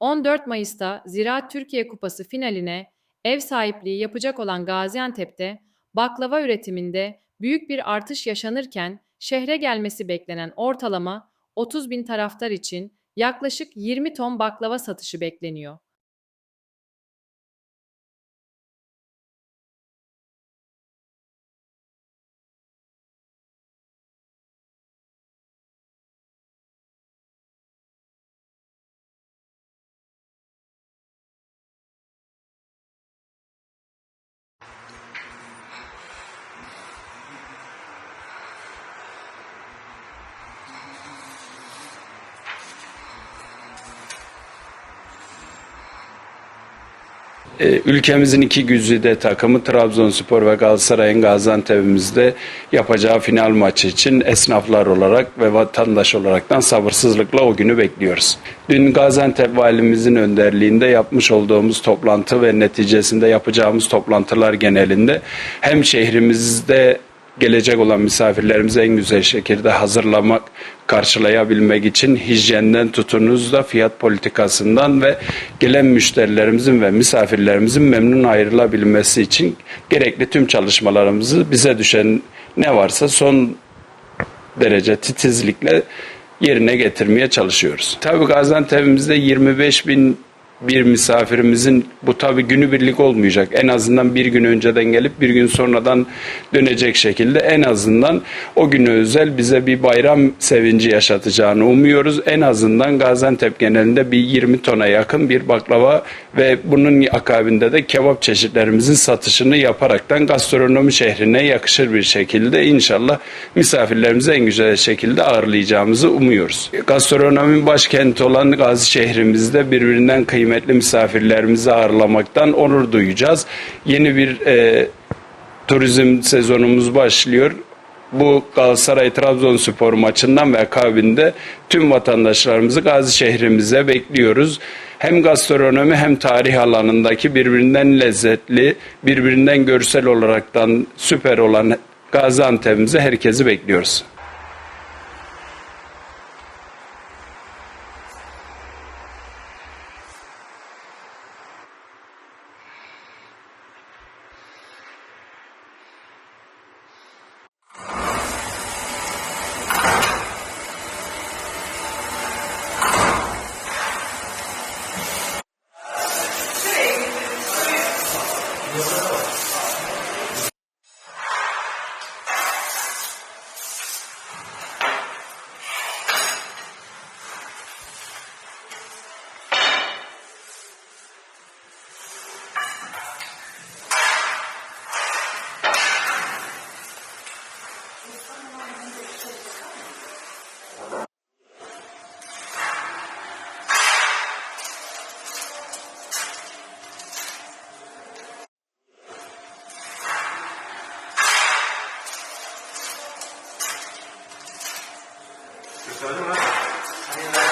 14 Mayıs'ta Ziraat Türkiye Kupası finaline ev sahipliği yapacak olan Gaziantep'te baklava üretiminde büyük bir artış yaşanırken şehre gelmesi beklenen ortalama 30 bin taraftar için yaklaşık 20 ton baklava satışı bekleniyor. Ülkemizin iki güzide takımı Trabzonspor ve Galatasaray'ın Gaziantep'imizde yapacağı final maçı için esnaflar olarak ve vatandaş olaraktan sabırsızlıkla o günü bekliyoruz. Dün Gaziantep valimizin önderliğinde yapmış olduğumuz toplantı ve neticesinde yapacağımız toplantılar genelinde hem şehrimizde gelecek olan misafirlerimizi en güzel şekilde hazırlamak, karşılayabilmek için hijyenden tutunuz da fiyat politikasından ve gelen müşterilerimizin ve misafirlerimizin memnun ayrılabilmesi için gerekli tüm çalışmalarımızı bize düşen ne varsa son derece titizlikle yerine getirmeye çalışıyoruz. Tabii Gaziantep'imizde 25 bin bir misafirimizin bu tabi günübirlik olmayacak. En azından bir gün önceden gelip bir gün sonradan dönecek şekilde en azından o güne özel bize bir bayram sevinci yaşatacağını umuyoruz. En azından Gaziantep genelinde bir 20 tona yakın bir baklava ve bunun akabinde de kebap çeşitlerimizin satışını yaparaktan gastronomi şehrine yakışır bir şekilde inşallah misafirlerimizi en güzel şekilde ağırlayacağımızı umuyoruz. Gastronomi başkenti olan Gazi şehrimizde birbirinden kıymetli misafirlerimizi ağırlamaktan onur duyacağız. Yeni bir e, turizm sezonumuz başlıyor. Bu Galatasaray Trabzonspor maçından ve akabinde tüm vatandaşlarımızı Gazi şehrimize bekliyoruz. Hem gastronomi hem tarih alanındaki birbirinden lezzetli, birbirinden görsel olaraktan süper olan Gaziantep'imize herkesi bekliyoruz. Yes. Gösterdim ha.